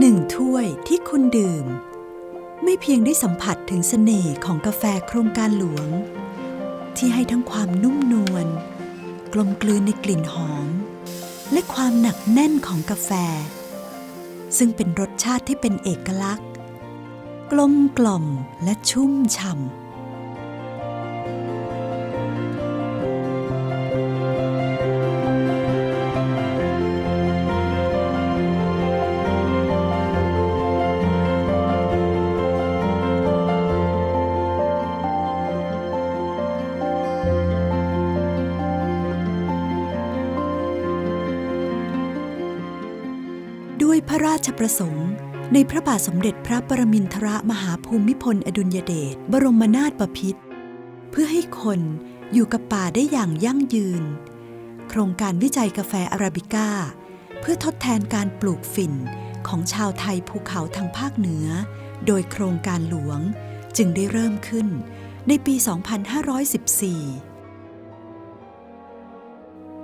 หนึ่งถ้วยที่คุณดื่ม ไม่เพียงได้สัมผัสถึงเสน่ห์ของกาแฟโครงการหลวง ที่ให้ทั้งความนุ่มนวล กลมกลืนในกลิ่นหอม และความหนักแน่นของกาแฟ ซึ่งเป็นรสชาติที่เป็นเอกลักษณ์ กลมกล่อมและชุ่มฉ่ำ พระราชประสงค์ ในพระบาทสมเด็จพระปรมินทรมหาภูมิพลอดุลยเดชบรมนาถบพิตรเพื่อให้คนอยู่กับป่าได้อย่างยั่งยืน โครงการวิจัยกาแฟอาราบิก้า เพื่อทดแทนการปลูกฝิ่นของชาวไทยภูเขาทางภาคเหนือ โดยโครงการหลวงจึงได้เริ่มขึ้นในปี 2514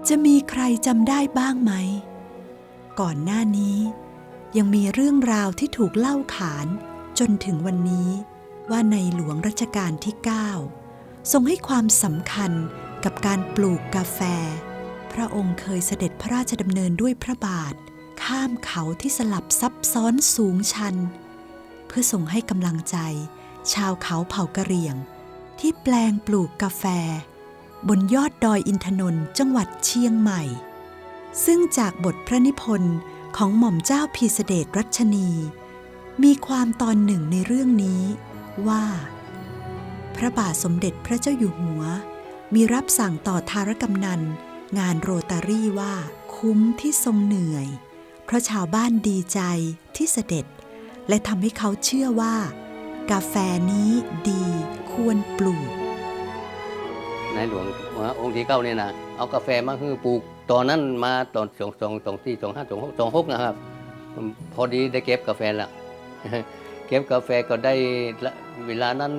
จะมีใครจำได้บ้างไหม ก่อนหน้านี้ ยังมีเรื่องราวที่ถูกเล่าขานจนถึงวันนี้ว่าในหลวงรัชกาลที่ 9 ทรงให้ความสำคัญกับการปลูกกาแฟ พระองค์เคยเสด็จพระราชดำเนินด้วยพระบาท ข้ามเขาที่สลับซับซ้อนสูงชัน เพื่อส่งให้กำลังใจ ชาวเขาเผ่ากะเหรี่ยง ที่แปลงปลูกกาแฟ บนยอดดอยอินทนนท์จังหวัดเชียงใหม่ ซึ่งจากบทพระนิพนธ์ ของหม่อมเจ้าพีเสเดชรัชนี มีความตอนหนึ่งในเรื่องนี้ว่า พระบาทสมเด็จพระเจ้าอยู่หัว มีรับสั่งต่อทารกำนัน งานโรตารี่ว่าคุ้มที่ทรงเหนื่อย เพราะชาวบ้านดีใจที่เสด็จ และทำให้เขาเชื่อว่า กาแฟนี้ดีควรปลูกในหลวงองค์ที่เก้าเนี่ยนะเอากาแฟมาคือปลูก ตอนนั้นมาตอนสองสองสองที่สองห้าสองหกสองหกนะครับ พอดีได้เก็บกาแฟละเก็บกาแฟก็ได้เวลานั้น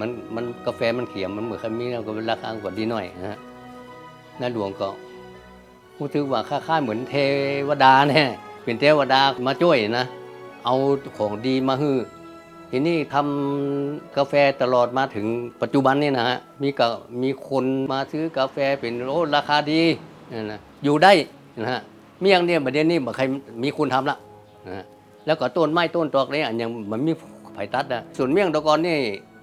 มันมันกาแฟมันเขียมมันเหมือนคันมีแล้วก็ราคากว่าดีหน่อยนะฮะในหลวงก็พูดถึงว่าค่าค่าเหมือนเทวดาเนี่ยเป็นเทวดามาช่วยนะ เอาของดีมาฮื้อทีนี้ทำกาแฟตลอดมาถึงปัจจุบันนี่นะฮะมีก็มีคนมาซื้อกาแฟเป็นโอ้ราคาดี นะอยู่ได้นะฮะเมี่ยงเนี่ยประเด็นนี้บ่ใครมีคนทำละนะฮะแล้วก็ต้นไม้ต้นตอกเนี่ยยังมันมีไผ่ตัดนะส่วนเมี่ยงตะกอนนี่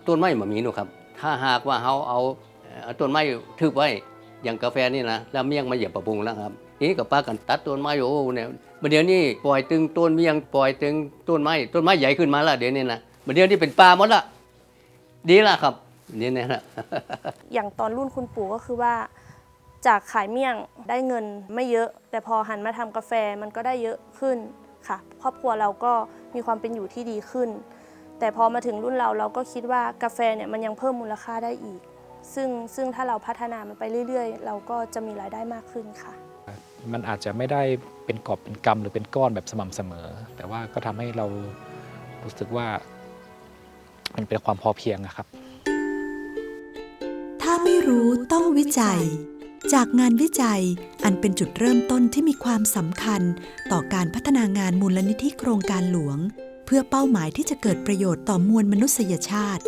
ต้นไม้มันมีหนูครับ ถ้าหากว่าเขาเอาต้นไม้ทึบไว้อย่างกาแฟนี่นะแล้วเมี่ยงมาเหยียบปรับปรุงแล้วครับนี้กับป้ากันตัดต้นไม้โอ้เนี่ยประเดี๋ยวนี้ปล่อยตึงต้นเมี่ยงปล่อยตึงต้นไม้ต้นไม้ใหญ่ขึ้นมาล้วเดี๋ยวนี้นะเดี๋ยวนี้เป็นป่าหมดละดีละครับนี่นะฮะอย่างตอนรุ่นคุณปู่ก็คือว่า จากขายเมี่ยงได้เงินไม่เยอะ แต่พอหันมาทำกาแฟมันก็ได้เยอะขึ้นค่ะ ครอบครัวเราก็มีความเป็นอยู่ที่ดีขึ้น แต่พอมาถึงรุ่นเราเราก็คิดว่ากาแฟเนี่ยมันยังเพิ่มมูลค่าได้อีก ซึ่งซึ่งถ้าเราพัฒนามันไปเรื่อยๆ เราก็จะมีรายได้มากขึ้นค่ะ มันอาจจะไม่ได้เป็นกอบเป็นกำหรือเป็นก้อนแบบสม่ำเสมอ แต่ว่าก็ทำให้เรารู้สึกว่า มันเป็นความพอเพียงอะครับ ถ้าไม่รู้ต้องวิจัย จากงานวิจัยอันเป็นจุดเริ่มต้นที่มีความสำคัญ ต่อการพัฒนางานมูลนิธิโครงการหลวง เพื่อเป้าหมายที่จะเกิดประโยชน์ต่อมวลมนุษยชาติ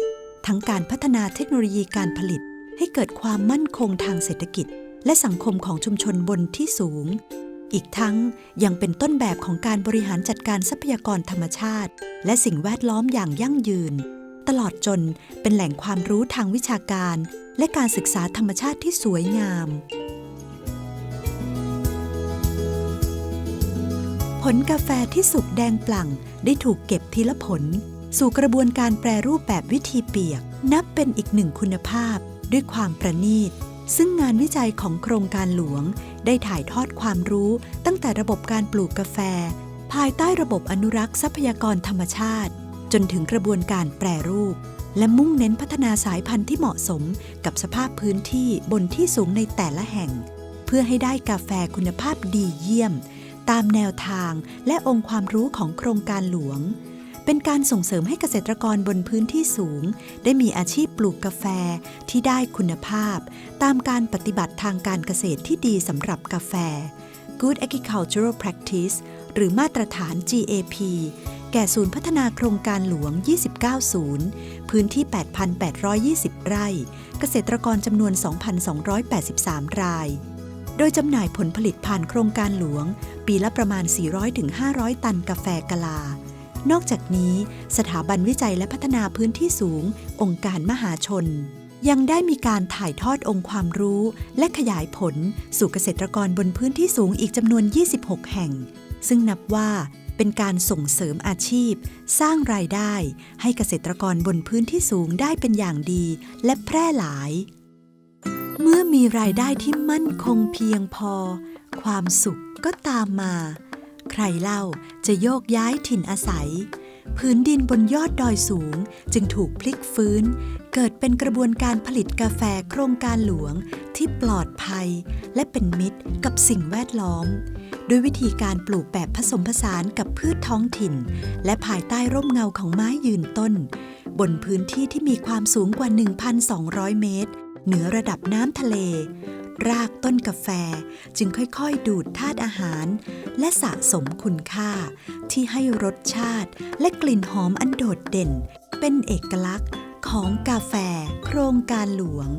ทั้งการพัฒนาเทคโนโลยีการผลิต ให้เกิดความมั่นคงทางเศรษฐกิจ และสังคมของชุมชนบนที่สูง อีกทั้งยังเป็นต้นแบบของการบริหารจัดการทรัพยากรธรรมชาติ และสิ่งแวดล้อมอย่างยั่งยืน ตลอดจนเป็นแหล่งความรู้ทางวิชาการ และการศึกษาธรรมชาติที่สวยงาม ผลกาแฟที่สุกแดงปลั่งได้ถูกเก็บทีละผล สู่กระบวนการแปรรูปแบบวิธีเปียก นับเป็นอีกหนึ่งคุณภาพ ด้วยความประณีต ซึ่งงานวิจัยของโครงการหลวง ได้ถ่ายทอดความรู้ ตั้งแต่ระบบการปลูกกาแฟ ภายใต้ระบบอนุรักษ์ทรัพยากรธรรมชาติ จนถึงกระบวนการแปรรูป และมุ่งเน้นพัฒนาสายพันธุ์ที่เหมาะสมกับสภาพพื้นที่บนที่สูงในแต่ละแห่ง เพื่อให้ได้กาแฟคุณภาพดีเยี่ยม ตามแนวทางและองค์ความรู้ของโครงการหลวง เป็นการส่งเสริมให้เกษตรกรบนพื้นที่สูง ได้มีอาชีพปลูกกาแฟที่ได้คุณภาพ ตามการปฏิบัติทางการเกษตรที่ดีสำหรับกาแฟ Good Agricultural Practice หรือมาตรฐาน GAP แก่ศูนย์พัฒนาโครงการหลวง 29 ศูนย์ พื้นที่ 8,820 ไร่ เกษตรกรจำนวน 2,283 ราย โดยจำหน่ายผลผลิตผ่านโครงการหลวง ปีละประมาณ 400-500 ตันกาแฟกะลา นอกจากนี้สถาบันวิจัยและพัฒนาพื้นที่สูง องค์การมหาชน ยังได้มีการถ่ายทอดองค์ความรู้ และขยายผลสู่เกษตรกรบนพื้นที่สูงอีกจำนวน 26 แห่ง ซึ่งนับว่า เป็นการส่งเสริมอาชีพ สร้างรายได้ให้เกษตรกรบนพื้นที่สูงได้เป็นอย่างดีและแพร่หลาย เมื่อมีรายได้ที่มั่นคงเพียงพอ ความสุขก็ตามมา ใครเล่าจะโยกย้ายถิ่นอาศัย พื้นดินบนยอดดอยสูงจึงถูกพลิกฟื้น เกิดเป็นกระบวนการผลิตกาแฟโครงการหลวงที่ปลอดภัย และเป็นมิตรกับสิ่งแวดล้อม ด้วยวิธีการปลูกแบบผสมผสานกับพืชท้องถิ่น และภายใต้ร่มเงาของไม้ยืนต้น บนพื้นที่ที่มีความสูงกว่า 1,200 เมตร เหนือระดับน้ำทะเล รากต้นกาแฟจึงค่อยๆ ดูดธาตุอาหาร และสะสมคุณค่า ที่ให้รสชาติและกลิ่นหอมอันโดดเด่น เป็นเอกลักษณ์ องกาแฟ โครงการหลวง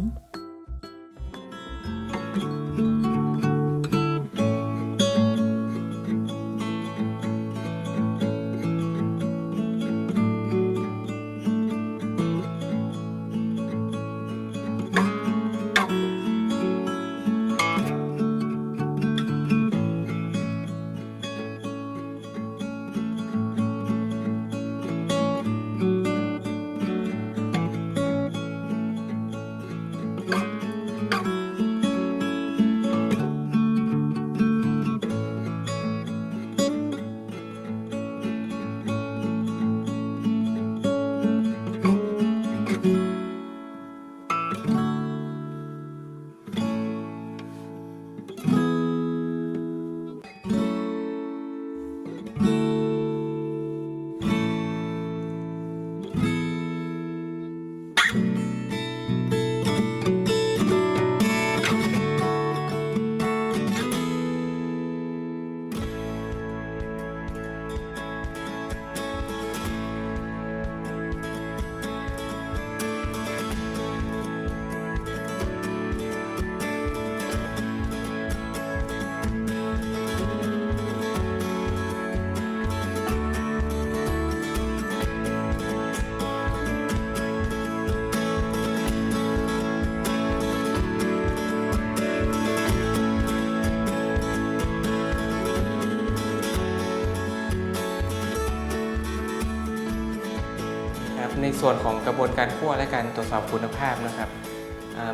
ส่วนของกระบวนการคั่วและการตรวจสอบคุณภาพนะครับ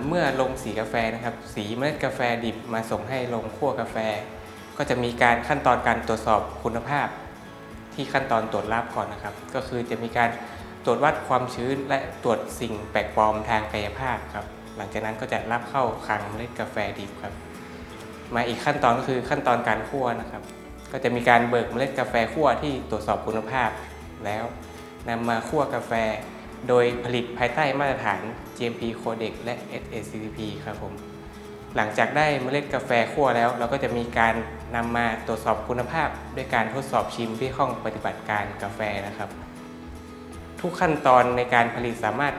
เมื่อลงสีกาแฟนะครับ สีเมล็ดกาแฟดิบมาส่งให้ลงคั่วกาแฟ ก็จะมีการขั้นตอนการตรวจสอบคุณภาพ ที่ขั้นตอนตรวจรับก่อนนะครับ ก็คือจะมีการตรวจวัดความชื้นและตรวจสิ่งแปลกปลอมทางกายภาพครับ หลังจากนั้นก็จะรับเข้าคลังเมล็ดกาแฟดิบครับ มาอีกขั้นตอนก็คือขั้นตอนการคั่วนะครับ ก็จะมีการเบิกเมล็ดกาแฟคั่วที่ตรวจสอบคุณภาพ แล้วนำมาคั่วกาแฟ โดยผลิตภายใต้มาตรฐาน GMP Codex และ SACCP ครับผม หลังจากได้เมล็ดกาแฟคั่วแล้ว เราก็จะมีการนำมาตรวจสอบคุณภาพ ด้วยการทดสอบชิมที่ห้องปฏิบัติการกาแฟนะครับ ทุกขั้นตอนในการผลิตสามารถ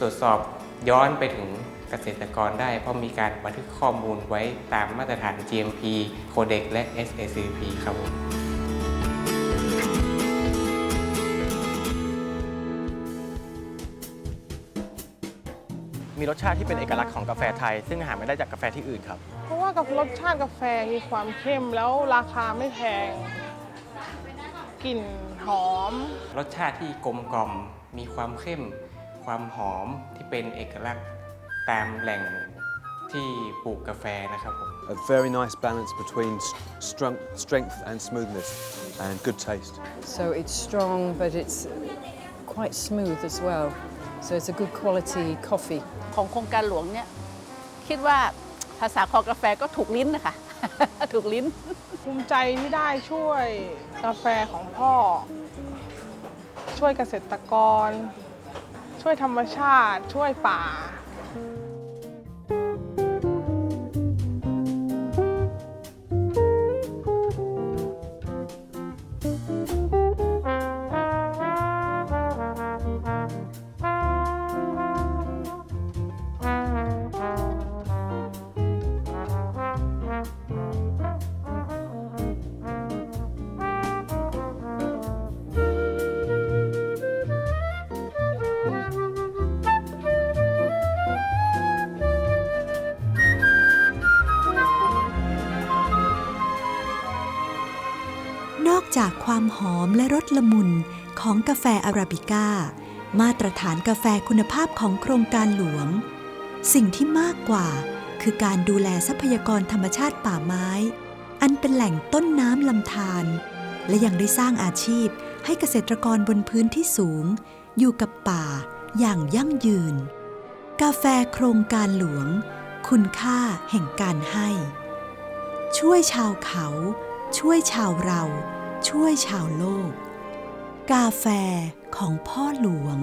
ตรวจสอบย้อนไปถึงเกษตรกรได้ เพราะมีการบันทึกข้อมูลไว้ตามมาตรฐาน GMP Codex และ SACCP ครับผม มีรสชาติที่เป็นเอกลักษณ์ของกาแฟไทย ซึ่งหาไม่ได้จากกาแฟที่อื่นครับ เพราะว่ากับรสชาติกาแฟมีความเข้มแล้วราคาไม่แพงกลิ่นหอม รสชาติที่กลมกล่อมมีความเข้ม ความหอมที่เป็นเอกลักษณ์ตามแหล่งที่ปลูกกาแฟนะครับผม A very nice balance between s- strength, strength and smoothness and good taste. So it's strong, but it's quite smooth as well. So it's a good quality coffee. ของโครงการหลวงเนี่ยคิดว่าภาษาคอกาแฟก็ถูกลิ้นนะคะ ถูกลิ้น ภูมิใจที่ได้ช่วยกาแฟของพ่อ ช่วยเกษตรกร ช่วยธรรมชาติ ช่วยป่า จากความหอมและรสละมุนของกาแฟอาราบิก้า มาตรฐานกาแฟคุณภาพของโครงการหลวง สิ่งที่มากกว่าคือการดูแลทรัพยากรธรรมชาติป่าไม้ อันเป็นแหล่งต้นน้ำลำธารและยังได้สร้างอาชีพให้เกษตรกรบนพื้นที่สูง อยู่กับป่าอย่างยั่งยืน กาแฟโครงการหลวง คุณค่าแห่งการให้ ช่วยชาวเขา ช่วยชาวเรา ช่วยชาวโลก กาแฟของพ่อหลวง